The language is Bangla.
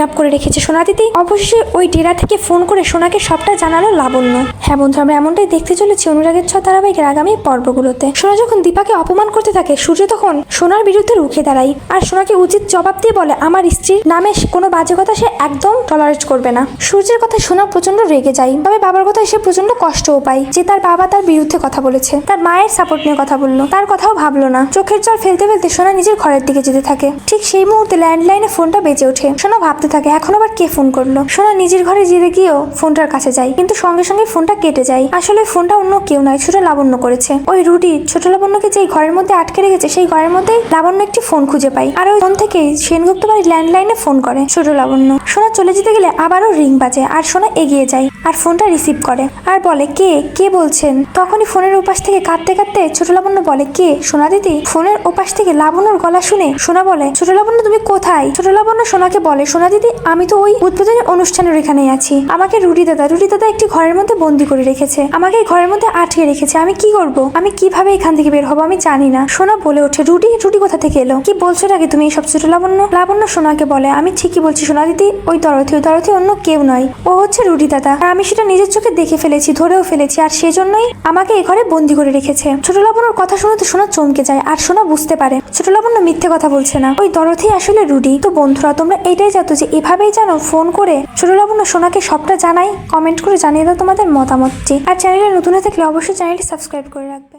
কিডন্যাপ করে রেখেছে সোনা দিদি। অবশেষে ওই ডেরা থেকে ফোন করে সোনাকে সবটা জানালো লাবণ্য। হ্যাঁ বন্ধু, আমরা এমনটাই দেখতে চলেছি অনুরাগের ছ ধারাবাহিকের আগামী পর্বগুলোতে। সোনা যখন দীপাকে অপমান করতে থাকে, সূর্য তখন সোনার বিরুদ্ধে রুখে দাঁড়ায়। আর সোনাকে উচিত জবাব দিয়ে বলে, আমার স্ত্রীর নামে কোনো বাজে কথা সে একদম টলারেট করবে না। সূর্যের কথা সোনা প্রচণ্ড রেগে যায়। তবে বাবার কথা সে প্রচণ্ড কষ্টও পায়, যে তার বাবা তার বিরুদ্ধে কথা বলেছে। তার মায়ের সাপোর্ট নিয়ে কথা বলল। তার কথাও ভাবলো না। চোখের জল ফেলতে ফেলতে সোনা নিজের ঘরের দিকে যেতে থাকে। ঠিক সেই মুহূর্তে ল্যান্ডলাইনে ফোনটা বেজে ওঠে। সোনা ভাবতে থাকে, এখন আবার কে ফোন করল? সোনা নিজের ঘরে যেতে গিয়েও ফোনটার কাছে যায়, কিন্তু সঙ্গে সঙ্গে ফোনটা কেটে যায়। আসলে ফোনটা অন্য কেউ নয়, ছোট লাবণ্য করেছে। ওই রুটি ছোট লাবণ্যকে যেই ঘরের মধ্যে আটকে রেখেছে, সেই ঘরের মধ্যেই লাবণ্য একটি ফোন খুঁজে পায়। আর ওই ফোন থেকেই সেনগুপ্ত বাড়ির ল্যান্ডলাইনে ফোন করে ছোট লাবণ্য। সোনা চলে যেতে গেলে আবারও রিং বাজে, আর সোনা এগিয়ে যায়, আর ফোনটা রিসিভ করে। আর বলে, কে? কে বলছেন? তখনই ফোনের ওপাশ থেকে কাঁদতে কাঁদতে ছোট লাবণ্য বলে, কে? সোনা দিদি? ফোনের ওপাশ থেকে লাবণ্যর গলা শুনে সোনা বলে, ছোট লাবণ্য, তুমি কোথায়? ছোট লাবণ্য সোনাকে বলে, সোনা দিদি আমি তো ওই উদ্বোধনী অনুষ্ঠানের এখানেই আছি। আমাকে রুটি দাদা রুটি দাদা একটি ঘরের মধ্যে বন্দি করে রেখেছে। আমাকে এই ঘরের মধ্যে আটকে রেখেছে। আমি কি করব? আমি কীভাবে এখান থেকে বের হব? আমি জানি না। সোনা বলে ওঠে, রুটি রুটি কোথা থেকে এলো? কি বলছো নাকি তুমি এইসব? ছোট লাবণ্য? লাবণ্য সোনাকে বলে, আমি ঠিকই বলছি সোনা দিদি, ওই দরথি ওই দরথি অন্য কেউ নয়। ও হচ্ছে রুটি দাদা। আর আমি সেটা নিজের চোখে দেখে ফেলেছি, ধরেও ফেলেছি, আর সেজন্যই আমাকে এই ঘরে বন্দি করে রেখেছে। ছোট লাবণ্যর কথা শুনতে সোনা চমকে যায়, আর সোনা বুঝতে পারে। ছোট লাবণ্য মিথ্যে কথা বলছে না। ওই দরথি আসলে রুডি তো বন্ধুরা, তোমরা এটাই জানো যে এভাবেই যেন ফোন করে ছোট লাবণ্য সোনাকে সবটা জানাই কমেন্ট করে জানিয়ে দাও তোমাদের মতামতটি। আর চ্যানেলে নতুন থাকলে অবশ্যই চ্যানেলটি সাবস্ক্রাইব করে রাখবে।